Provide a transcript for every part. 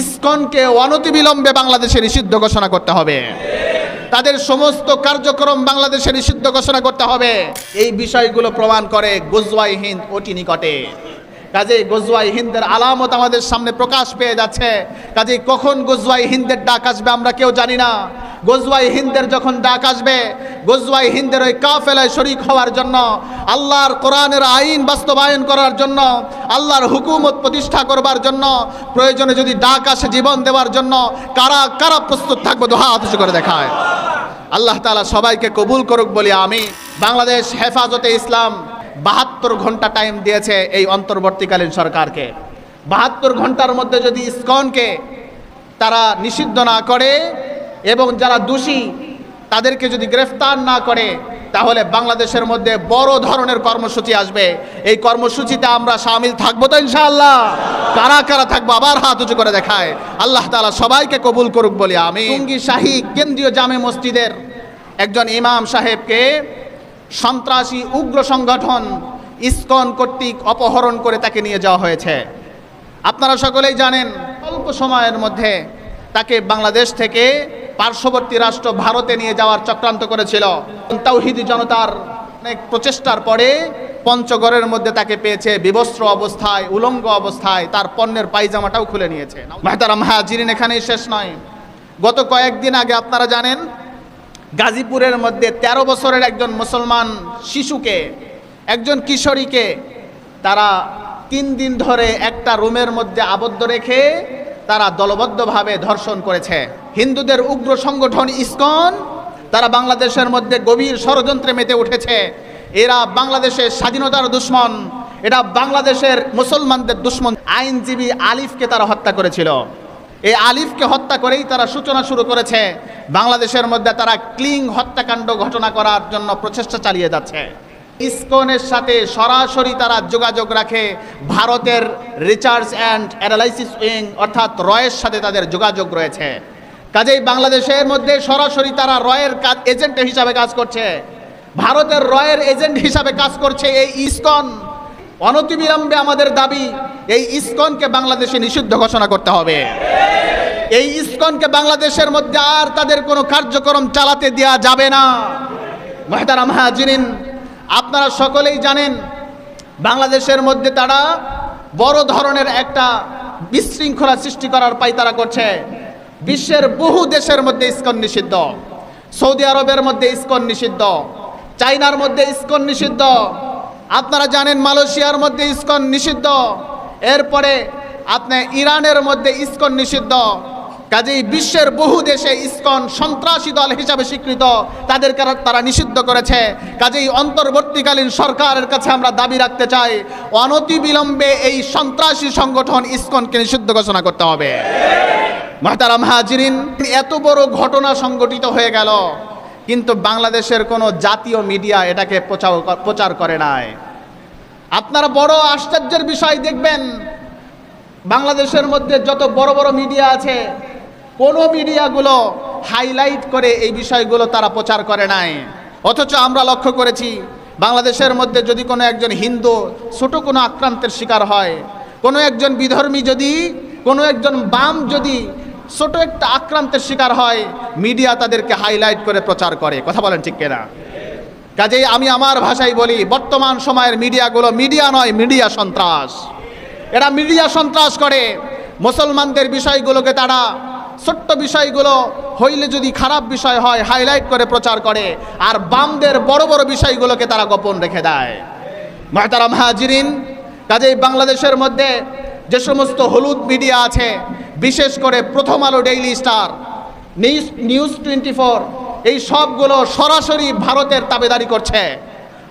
ইসকনকে অনতিবিলম্বে বাংলাদেশে নিষিদ্ধ ঘোষণা করতে হবে। তাদের সমস্ত কার্যক্রম বাংলাদেশে নিষিদ্ধ ঘোষণা করতে হবে। এই বিষয়গুলো প্রমাণ করে গুজওয়াই হিন্দ অতি নিকটে। কাজেই গজওয়াই হিন্দের আলামত আমাদের সামনে প্রকাশ পেয়ে যাচ্ছে। কাজেই কখন গজওয়াই হিন্দের ডাক আসবে আমরা কেউ জানি না। গজওয়াই হিন্দের যখন ডাক আসবে গজওয়াই হিন্দের ওই কাফেলায় শরিক হওয়ার জন্য, আল্লাহর কোরআনের আইন বাস্তবায়ন করার জন্য, আল্লাহর হুকুমত প্রতিষ্ঠা করবার জন্য, প্রয়োজনে যদি ডাক আসে জীবন দেওয়ার জন্য, কারা কারা প্রস্তুত থাকব? দোহা হাতুসু করে দেখায়। আল্লাহ তাআলা সবাইকে কবুল করুক বলি আমি বাংলাদেশ হেফাজতে ইসলাম বাহাত্তর ঘণ্টা টাইম দিয়েছে এই অন্তর্বর্তীকালীন সরকারকে। বাহাত্তর ঘণ্টার মধ্যে যদি ইসকনকে তারা নিষিদ্ধ না করে, এবং যারা দোষী তাদেরকে যদি গ্রেফতার না করে, তাহলে বাংলাদেশের মধ্যে বড় ধরনের কর্মসূচি আসবে। এই কর্মসূচিতে আমরা সামিল থাকব তো ইনশাআল্লাহ। কারা কারা থাকব আবার হাত উঁচু করে দেখায়। আল্লাহ তালা সবাইকে কবুল করুক বলি আমি টুঙ্গি শাহী কেন্দ্রীয় জামে মসজিদের একজন ইমাম সাহেবকে সন্ত্রাসী উগ্র সংগঠন ইস্কন কর্তৃক অপহরণ করে তাকে নিয়ে যাওয়া হয়েছে। আপনারা সকলেই জানেন, অল্প সময়ের মধ্যে তাকে বাংলাদেশ থেকে পার্শ্ববর্তী রাষ্ট্র ভারতে নিয়ে যাওয়ার চক্রান্ত করেছিল। তাওহিদি জনতার অনেক প্রচেষ্টার পরে পঞ্চগড়ের মধ্যে তাকে পেয়েছে বিবস্ত্র অবস্থায়, উলঙ্গ অবস্থায়, তার পণ্যের পায়জামাটাও খুলে নিয়েছে। মেহতারাম হাজিরিন এখানেই শেষ নয়। গত কয়েকদিন আগে আপনারা জানেন, গাজীপুরের মধ্যে ১৩ বছরের একজন মুসলমান শিশুকে, একজন কিশোরীকে তারা তিন দিন ধরে একটা রুমের মধ্যে আবদ্ধ রেখে তারা দলবদ্ধভাবে ধর্ষণ করেছে। হিন্দুদের উগ্র সংগঠন ইসকন, তারা বাংলাদেশের মধ্যে গভীর ষড়যন্ত্রে মেতে উঠেছে। এরা বাংলাদেশের স্বাধীনতার দুশ্মন, এটা বাংলাদেশের মুসলমানদের দুশ্মন। আইনজীবী আলিফকে তারা হত্যা করেছিল। এই আলিফকে হত্যা করেই তারা সূচনা শুরু করেছে। বাংলাদেশের মধ্যে তারা ক্লিং হত্যাকাণ্ড ঘটনা করার জন্য প্রচেষ্টা চালিয়ে যাচ্ছে। ইসকনের সাথে সরাসরি তারা যোগাযোগ রাখে ভারতের রিসার্চ অ্যান্ড অ্যানালাইসিস উইং, অর্থাৎ রয়ের সাথে তাদের যোগাযোগ রয়েছে। কাজেই বাংলাদেশের মধ্যে সরাসরি তারা রয়ের কাজ, এজেন্ট হিসাবে কাজ করছে। ভারতের রয়ের এজেন্ট হিসাবে কাজ করছে এই ইসকন। অনতিবিলম্বে আমাদের দাবি, এই ইসকনকে বাংলাদেশে নিষিদ্ধ ঘোষণা করতে হবে। এই ইসকনকে বাংলাদেশের মধ্যে আর তাদের কোনো কার্যক্রম চালাতে দেওয়া যাবে না। মহেতারাম হাজিরিন, আপনারা সকলেই জানেন, বাংলাদেশের মধ্যে তারা বড় ধরনের একটা বিশৃঙ্খলা সৃষ্টি করার পাই তারা করছে। বিশ্বের বহু দেশের মধ্যে ইস্কন নিষিদ্ধ। সৌদি আরবের মধ্যে ইস্কন নিষিদ্ধ। চাইনার মধ্যে ইস্কন নিষিদ্ধ। আপনারা জানেন মালয়েশিয়ার মধ্যে ইস্কন নিষিদ্ধ। এরপরে আপনি ইরানের মধ্যে ইস্কন নিষিদ্ধ। কাজেই বিশ্বের বহু দেশে ইসকন সন্ত্রাসী দল হিসাবে স্বীকৃত। তাদের তারা নিষিদ্ধ করেছে। কাজেই অন্তর্বর্তীকালীন সরকারের কাছে আমরা দাবি রাখতে চাই, অনতিবিলম্বে এই সন্ত্রাসী সংগঠন ইসকনকে নিষিদ্ধ ঘোষণা করতে হবে। মাহতারাম হাজিরিন, এত বড় ঘটনা সংগঠিত হয়ে গেল, কিন্তু বাংলাদেশের কোনো জাতীয় মিডিয়া এটাকে প্রচার প্রচার করে নাই। আপনারা বড় আশ্চর্যের বিষয় দেখবেন, বাংলাদেশের মধ্যে যত বড় বড় মিডিয়া আছে, কোনো মিডিয়াগুলো হাইলাইট করে এই বিষয়গুলো তারা প্রচার করে নাই। অথচ আমরা লক্ষ্য করেছি, বাংলাদেশের মধ্যে যদি কোনো একজন হিন্দু ছোট কোনো আক্রান্তের শিকার হয়, কোনো একজন বিধর্মী যদি, কোনো একজন বাম যদি ছোট একটা আক্রান্তের শিকার হয় মিডিয়া তাদেরকে হাইলাইট করে প্রচার করে। কথা বলেন ঠিক কিনা? কাজেই আমি আমার ভাষায় বলি, বর্তমান সময়ের মিডিয়াগুলো মিডিয়া নয় মিডিয়া সন্ত্রাস। এরা মিডিয়া সন্ত্রাস করে। মুসলমানদের বিষয়গুলোকে তারা ছোট্ট বিষয়গুলো, হইলে যদি খারাপ বিষয় হয় হাইলাইট করে প্রচার করে। আর বামদের বড় বড় বিষয়গুলোকে তারা গোপন রেখে দেয়। মহতারাম হাজিরিন, কাজেই বাংলাদেশের মধ্যে যে সমস্ত হলুদ মিডিয়া আছে বিশেষ করে Prothom Alo Daily Star News News Twenty Four এই সবগুলো সরাসরি ভারতের তাবেদারি করছে।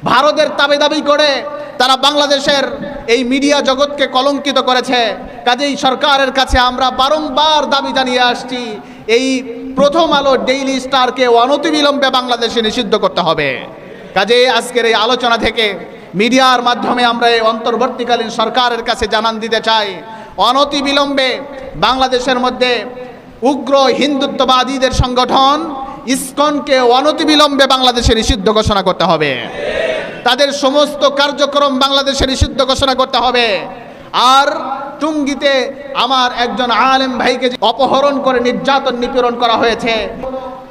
ভারতের তাবেদাবি করে তারা বাংলাদেশের এই মিডিয়া জগৎকে কলঙ্কিত করেছে। কাজেই সরকারের কাছে আমরা বারংবার দাবি জানিয়ে আসছি, এই প্রথম আলো ডেইলি স্টারকে অনতিবিলম্বে বাংলাদেশে নিষিদ্ধ করতে হবে। কাজে আজকের এই আলোচনা থেকে মিডিয়ার মাধ্যমে আমরা এই অন্তর্বর্তীকালীন সরকারের কাছে জানান দিতে চাই, অনতিবিলম্বে বাংলাদেশের মধ্যে উগ্র হিন্দুত্ববাদীদের সংগঠন ইসকনকে অনতিবিলম্বে বাংলাদেশে নিষিদ্ধ ঘোষণা করতে হবে। তাদের সমস্ত কার্যক্রম বাংলাদেশে নিষিদ্ধ ঘোষণা করতে হবে। আর টুঙ্গিতে আমার একজন আলেম ভাইকে অপহরণ করে নির্যাতন নিপীড়ন করা হয়েছে,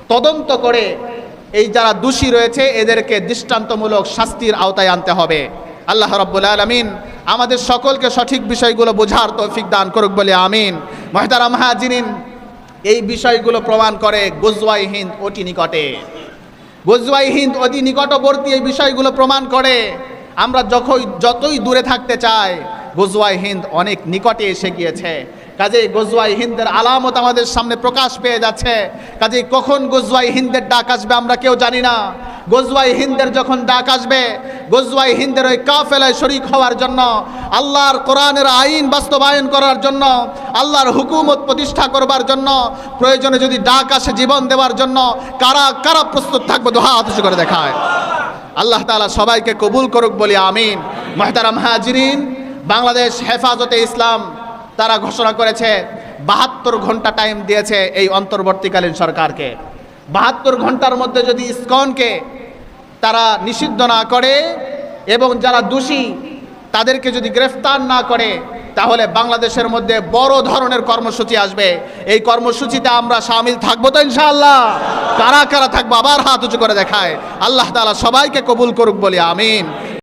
তদন্ত করে এই যারা দোষী রয়েছে, এদেরকে দৃষ্টান্তমূলক শাস্তির আওতায় আনতে হবে। আল্লাহ রব্বুল আলমিন আমাদের সকলকে সঠিক বিষয়গুলো বোঝার তৌফিক দান করুক বলে আমিন। মহতারাম হাজিরিন, এই বিষয়গুলো প্রমাণ করে গুজওয়াই হিন্দ অতি নিকটে। গুজওয়াই হিন্দ অতি নিকটবর্তী এই বিষয়গুলো প্রমাণ করে, আমরা যখন যতই দূরে থাকতে চাই, গুজওয়াই হিন্দ অনেক নিকটে এসে গিয়েছে। কাজেই গজওয়াই হিন্দের আলামত আমাদের সামনে প্রকাশ পেয়ে যাচ্ছে। কাজেই কখন গজওয়াই হিন্দের ডাক আসবে আমরা কেউ জানি না। গজওয়াই হিন্দের যখন ডাক আসবে, গজওয়াই হিন্দের ওই কাফেলায় শরিক হওয়ার জন্য, আল্লাহর কোরআনের আইন বাস্তবায়ন করার জন্য, আল্লাহর হুকুমত প্রতিষ্ঠা করবার জন্য, প্রয়োজনে যদি ডাক আসে জীবন দেওয়ার জন্য, কারা কারা প্রস্তুত থাকবে? দোহা হাত করে দেখায়। আল্লাহ তাআলা সবাইকে কবুল করুক বলি, আমিন। মহতারাম হাজিরিন, বাংলাদেশ হেফাজতে ইসলাম, তারা ঘোষণা করেছে, বাহাত্তর ঘণ্টা টাইম দিয়েছে এই অন্তর্বর্তীকালীন সরকারকে। বাহাত্তর ঘণ্টার মধ্যে যদি ইসকনকে তারা নিষিদ্ধ না করে এবং যারা দোষী, তাদেরকে যদি গ্রেফতার না করে, তাহলে বাংলাদেশের মধ্যে বড় ধরনের কর্মসূচি আসবে। এই কর্মসূচিতে আমরা সামিল থাকব তো ইনশাআল্লাহ। কারা কারা থাকব, আবার হাত উঁচু করে দেখায়। আল্লাহ তালা সবাইকে কবুল করুক বলি, আমিন।